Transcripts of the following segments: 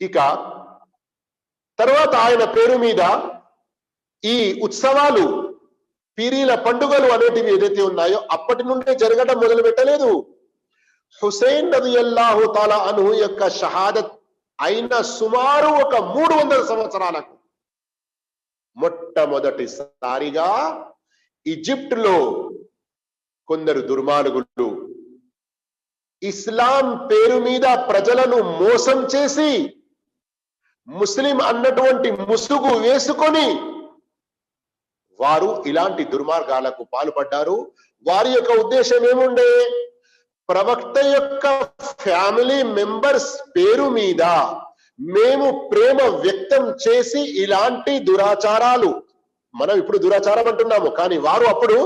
ఇక తర్వాత ఆయన పేరు మీద ఈ ఉత్సవాలు పీరీల పండుగలు అనేటివి ఏదైతే ఉన్నాయో అప్పటి నుండే జరగడం మొదలు పెట్టలేదు. హుసేన్ నది అల్లాహు తాలా అను యొక్క షహాదత్ అయిన సుమారు ఒక మూడు వందల సంవత్సరాలకు మొట్టమొదటిసారిగా ఈజిప్ట్లో కొందరు దుర్మార్గులు ఇస్లాం పేరు మీద ప్రజలను మోసం చేసి ముస్లిం అన్నటువంటి ముసుగు వేసుకొని వారు ఇలాంటి దుర్మార్గాలకు పాల్పడ్డారు. వారి యొక్క ఉద్దేశం ఏముండే? ప్రవక్త యొక్క ఫ్యామిలీ మెంబర్స్ పేరు మీద మేము ప్రేమ వ్యక్తం చేసి ఇలాంటి దురాచారాలు మనం ఇప్పుడు దురాచారం అంటున్నాము కానీ వారు అప్పుడు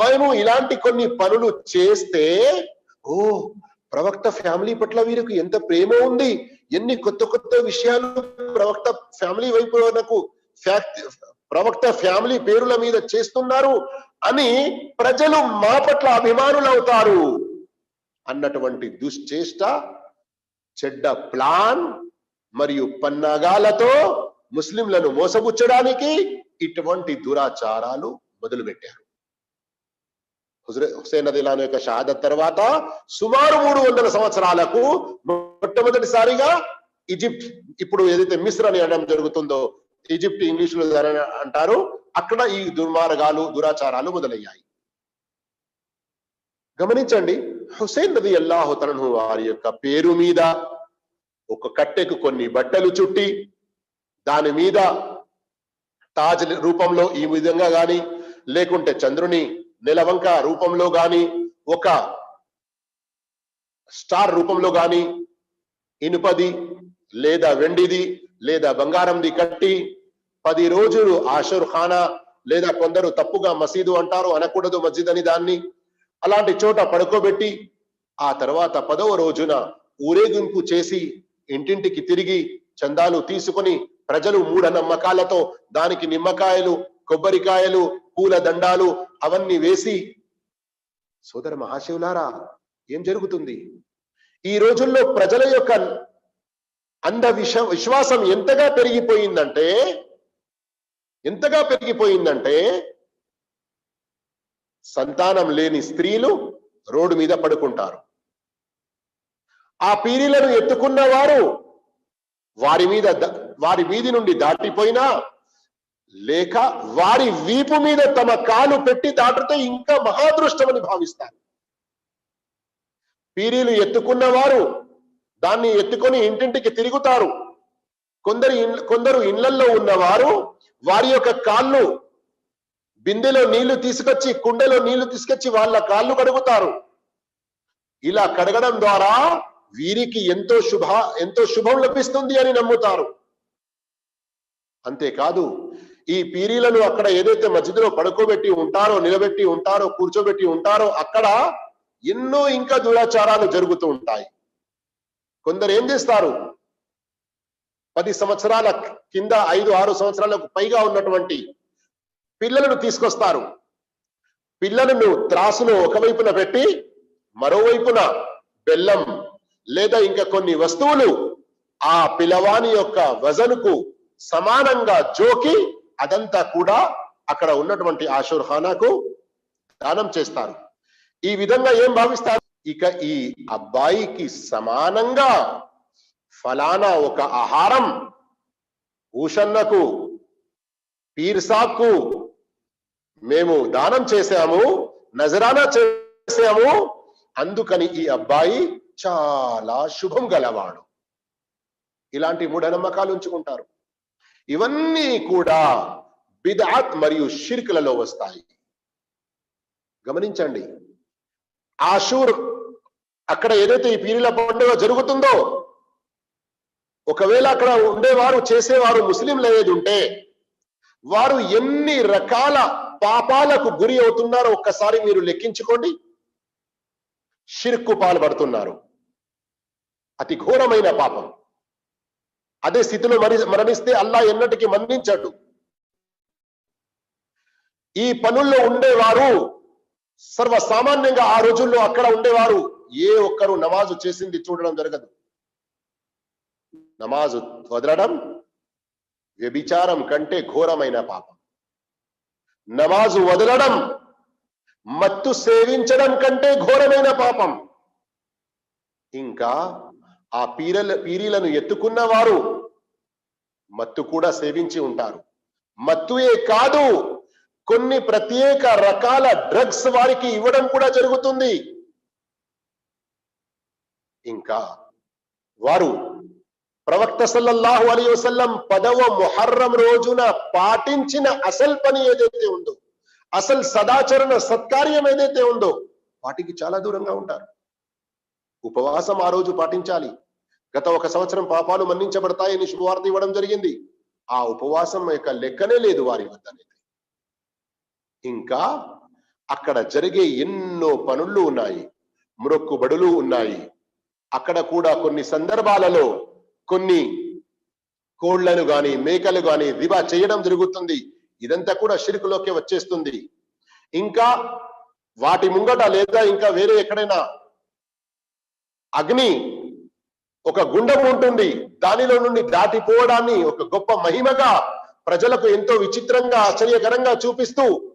మేము ఇలాంటి కొన్ని పనులు చేస్తే ఓ ప్రవక్త ఫ్యామిలీ పట్ల వీరికి ఎంత ప్రేమ ఉంది? ఎన్ని కొత్త కొత్త విషయాలు ప్రవక్త ఫ్యామిలీ వైపు నాకు ప్రవక్త ఫ్యామిలీ పేరుల మీద చేస్తున్నారు అని ప్రజలు మా పట్ల అభిమానులు అవుతారు. అన్నటువంటి దుశ్చేష్ట చెడ్డ ప్లాన్ మరియు పన్నాగాలతో ముస్లింలను మోసపుచ్చడానికి ఇటువంటి దురాచారాలు మొదలుపెట్టారు. హుసేన్ అదిలాను యొక్క షహాదత్ తర్వాత సుమారు మూడు వందల సంవత్సరాలకు మొట్టమొదటిసారిగా ఈజిప్ట్ ఇప్పుడు ఏదైతే మిస్ర్ అని అనడం జరుగుతుందో ఈజిప్ట్ ఇంగ్లీష్లో అంటారు అక్కడ ఈ దుర్మార్గాలు దురాచారాలు మొదలయ్యాయి. గమనించండి హుసేన్ నది అల్లాహుతలను వారి యొక్క పేరు మీద ఒక కట్టెకు కొన్ని బట్టలు చుట్టి దాని మీద తాజ్ రూపంలో ఈ విధంగా గాని లేకుంటే చంద్రుని నెలవంక రూపంలో గాని ఒక స్టార్ రూపంలో గాని ఇనుపది లేదా వెండిది లేదా బంగారంది కట్టి పది రోజులు ఆషుర్ ఖానా లేదా కొందరు తప్పుగా మసీదు అంటారు అనకూడదు మస్జిద్ అని దాన్ని అలాంటి చోట పడుకోబెట్టి ఆ తర్వాత పదవ రోజున ఊరేగింపు చేసి ఇంటింటికి తిరిగి చందాలు తీసుకొని ప్రజలు మూఢ నమ్మకాలతో దానికి నిమ్మకాయలు కొబ్బరికాయలు పూల దండాలు అవన్నీ వేసి సోదర మహాశివులారా ఏం జరుగుతుంది? ఈ రోజుల్లో ప్రజల యొక్క అంధ విష విశ్వాసం ఎంతగా పెరిగిపోయిందంటే ఎంతగా పెరిగిపోయిందంటే సంతానం లేని స్త్రీలు రోడ్డు మీద పడుకుంటారు. ఆ పీరీలను ఎత్తుకున్న వారు వారి మీద వారి వీధి నుండి దాటిపోయినా లేక వారి వీపు మీద తమ కాలు పెట్టి దాటితే ఇంకా మహాదృష్టమని భావిస్తారు. పీరీలు ఎత్తుకున్న వారు దాన్ని ఎత్తుకొని ఇంటింటికి తిరుగుతారు. కొందరు కొందరు ఇళ్ళల్లో ఉన్నవారు వారి యొక్క కాళ్ళు బిందెలో నీళ్ళు తీసుకొచ్చి కుండలో నీళ్ళు తీసుకొచ్చి వాళ్ళ కాళ్ళు కడుగుతారు. ఇలా కడగడం ద్వారా వీరికి ఎంతో శుభ ఎంతో శుభం లభిస్తుంది అని నమ్ముతారు. అంతేకాదు ఈ పీరీలను అక్కడ ఏదైతే మధ్యలో పడుకోబెట్టి ఉంటారో నిలబెట్టి ఉంటారో కూర్చోబెట్టి ఉంటారో అక్కడ ఎన్నో ఇంకా దురాచారాలు జరుగుతూ ఉంటాయి. కొందరు ఏం చేస్తారు? పది సంవత్సరాల కింద ఐదు ఆరు సంవత్సరాలకు పైగా ఉన్నటువంటి పిల్లలను తీసుకొస్తారు. పిల్లలను త్రాసును ఒకవైపున పెట్టి మరోవైపున బెల్లం లేదా ఇంకా కొన్ని వస్తువులు ఆ పిలవాని యొక్క వజనుకు సమానంగా జోకి అదంతా కూడా అక్కడ ఉన్నటువంటి ఆషూర్ ఖానాకు దానం చేస్తారు. ఈ విధంగా ఏం భావిస్తారు? ఇక ఈ అబ్బాయికి సమానంగా ఫలానా ఒక ఆహారం ఊషన్నకు పీర్సాకు మేము దానం చేశాము నజరానా చేశాము అందుకని ఈ అబ్బాయి చాలా శుభం గలవాడు. ఇలాంటి మూఢనమ్మకాలు ఉంచుకుంటారు. ఇవన్నీ కూడా బిదాత్ మరియు షిర్కులలో వస్తాయి. గమనించండి. ఆషూర్ అక్కడ ఏదైతే ఈ పీరిల పండుగ జరుగుతుందో ఒకవేళ అక్కడ ఉండేవారు చేసేవారు ముస్లింలు ఏది ఉంటే వారు ఎన్ని రకాల పాపాలకు గురి అవుతున్నారో ఒక్కసారి మీరు లెక్కించుకోండి. షిర్కు పాల్పడుతున్నారు. అతి ఘోరమైన పాపం. అదే స్థితిలో మరి మరణిస్తే అల్లా ఎన్నటికి మన్నించాడు. ఈ పనుల్లో ఉండేవారు సర్వసామాన్యంగా ఆ రోజుల్లో అక్కడ ఉండేవారు. ఏ ఒక్కరు నమాజు చేసింది చూడడం జరగదు. నమాజు వదలడం వ్యభిచారం కంటే ఘోరమైన పాపం. నమాజు వదలడం మత్తు సేవించడం కంటే ఘోరమైన పాపం. ఇంకా ఆ పీరల పీరీలను ఎత్తుకున్న వారు మత్తు కూడా సేవించి ఉంటారు. మత్తుయే కాదు కొన్ని ప్రత్యేక రకాల డ్రగ్స్ వారికి ఇవ్వడం కూడా జరుగుతుంది. ఇంకా వారు ప్రవక్త సల్లల్లాహు అలీ వసల్లం పదవ మొహర్రం రోజున పాటించిన అసల్ పని ఏదైతే ఉందో అసలు సదాచరణ సత్కార్యం ఏదైతే ఉందో వాటికి చాలా దూరంగా ఉంటారు. ఉపవాసం ఆ రోజు పాటించాలి. గత ఒక సంవత్సరం పాపాలు మన్నించబడతాయని శుభవార్త ఇవ్వడం జరిగింది. ఆ ఉపవాసం యొక్క లెక్కనే లేదు వారి వద్ద ఇంకా అక్కడ జరిగే ఎన్నో పనులు ఉన్నాయి. మ్రొక్కుబడులు ఉన్నాయి. అక్కడ కూడా కొన్ని సందర్భాలలో కొన్ని కోళ్ళను గాని మేకలు గాని దివా చేయడం జరుగుతుంది. ఇదంతా కూడా షిరుకులోకి వచ్చేస్తుంది. ఇంకా వాటి ముంగట లేదా ఇంకా వేరే ఎక్కడైనా అగ్ని ఒక గుండం ఉంటుంది. దానిలో నుండి దాటిపోవడాన్ని ఒక గొప్ప మహిమగా ప్రజలకు ఎంతో విచిత్రంగా ఆశ్చర్యకరంగా చూపిస్తూ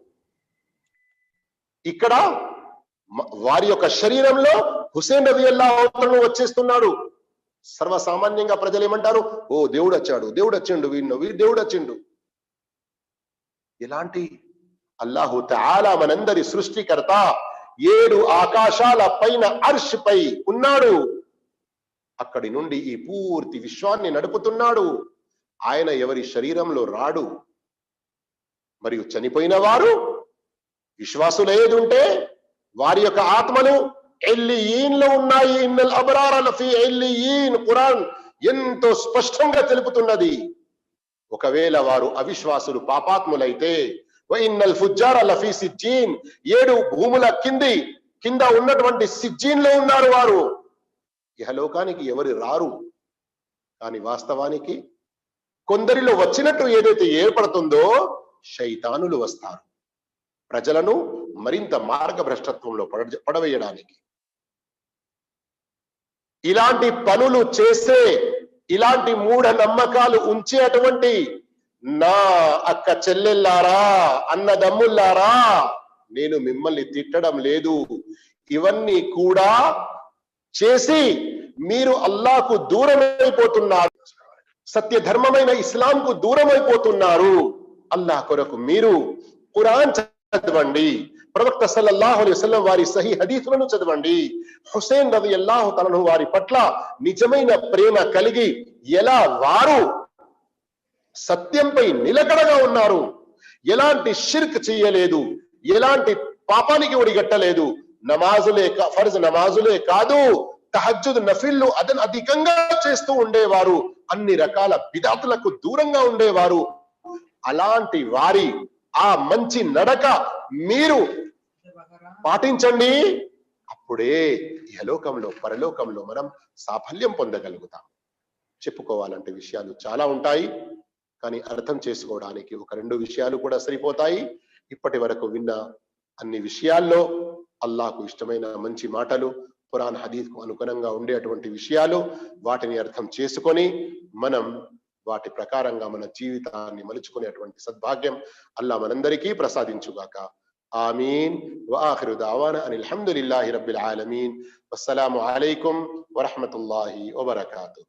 ఇక్కడ వారి యొక్క శరీరంలో హుసేన్ రవి అల్లా వచ్చేస్తున్నాడు. సర్వసామాన్యంగా ప్రజలు ఏమంటారు? ఓ దేవుడు వచ్చాడు దేవుడు వచ్చిండు వీడిని వీడు దేవుడు వచ్చిండు. ఇలాంటి అల్లాహు తాలా మనందరి సృష్టికర్త ఏడు ఆకాశాల పైన అర్ష్ పై ఉన్నాడు. అక్కడి నుండి ఈ పూర్తి విశ్వాన్ని నడుపుతున్నాడు. ఆయన ఎవరి శరీరంలో రాడు మరియు చనిపోయిన వారు విశ్వాసులు ఏది ఉంటే వారి యొక్క ఆత్మలు ఎల్లియీన్లో ఉన్నాయి. ఇన్నల్ అబరార లఫీ ఎల్లియీన్ ఖురాన్ ఎంతో స్పష్టంగా తెలుపుతున్నది. ఒకవేళ వారు అవిశ్వాసులు పాపాత్ములైతే ఇన్నల్ ఫుజ్జార లఫీ సిజ్జీన్ ఏడు భూముల కింది కింద ఉన్నటువంటి సిజ్జీన్లో ఉన్నారు వారు. ఇహలోకానికి ఎవరు రారు? కానీ వాస్తవానికి కొందరిలో వచ్చినట్టు ఏదైతే ఏర్పడుతుందో శైతానులు వస్తారు. ప్రజలను మరింత మార్గభ్రష్టత్వంలో పడ పడవేయడానికి. ఇలాంటి పనులు చేసే ఇలాంటి మూఢ నమ్మకాలు ఉంచేటువంటి నా అక్క చెల్లెల్లారా అన్నదమ్ముల్లారా నేను మిమ్మల్ని తిట్టడం లేదు. ఇవన్నీ కూడా చేసి మీరు అల్లాకు దూరమైపోతున్నారు. సత్య ధర్మమైన ఇస్లాంకు దూరమైపోతున్నారు. అల్లా కొరకు మీరు ఖురాన్ చదవండి. ప్రవక్త సల్లల్లాహు అలైహి వసల్లం వారి సహీ హదీసులను చదవండి. హుసేన్ రవి అల్లాహు తలను వారి పట్ల నిజమైన ప్రేమ కలిగి ఎలా వారు సత్యంపై నిలకడగా ఉన్నారు? ఎలాంటి షిర్క్ చేయలేదు? ఎలాంటి పాపానికి ఒడిగట్టలేదు? నమాజులే ఫర్జ్ నమాజులే కాదు తహజ్జుద్ నఫిల్లు అదన్ అధికంగా చేస్తూ ఉండేవారు. అన్ని రకాల బిదాతులకు దూరంగా ఉండేవారు. అలాంటి వారి ఆ మంచి నడక మీరు పాటించండి. అప్పుడే ఇహలోకంలో పరలోకంలో మనం సాఫల్యం పొందగలుగుతాం. చెప్పుకోవాలంటే విషయాలు చాలా ఉంటాయి. కానీ అర్థం చేసుకోవడానికి ఒక రెండు విషయాలు కూడా సరిపోతాయి. ఇప్పటి వరకు విన్న అన్ని విషయాల్లో అల్లాహకు ఇష్టమైన మంచి మాటలు ఖురాన్ హదీఫ్కు అనుగుణంగా ఉండేటువంటి విషయాలు వాటిని అర్థం చేసుకొని మనం వాటి ప్రకారంగా మన జీవితాన్ని మలుచుకునేటువంటి సద్భాగ్యం అల్లా మనందరికీ ప్రసాదించుగాక. ఆమీన్. వాఖిరు దావాన అనిల్ హమ్దులిల్లాహి రబ్బిల్ ఆలమీన్. వస్సలాము అలైకుం వరహమతుల్లాహి వబర్కాతు.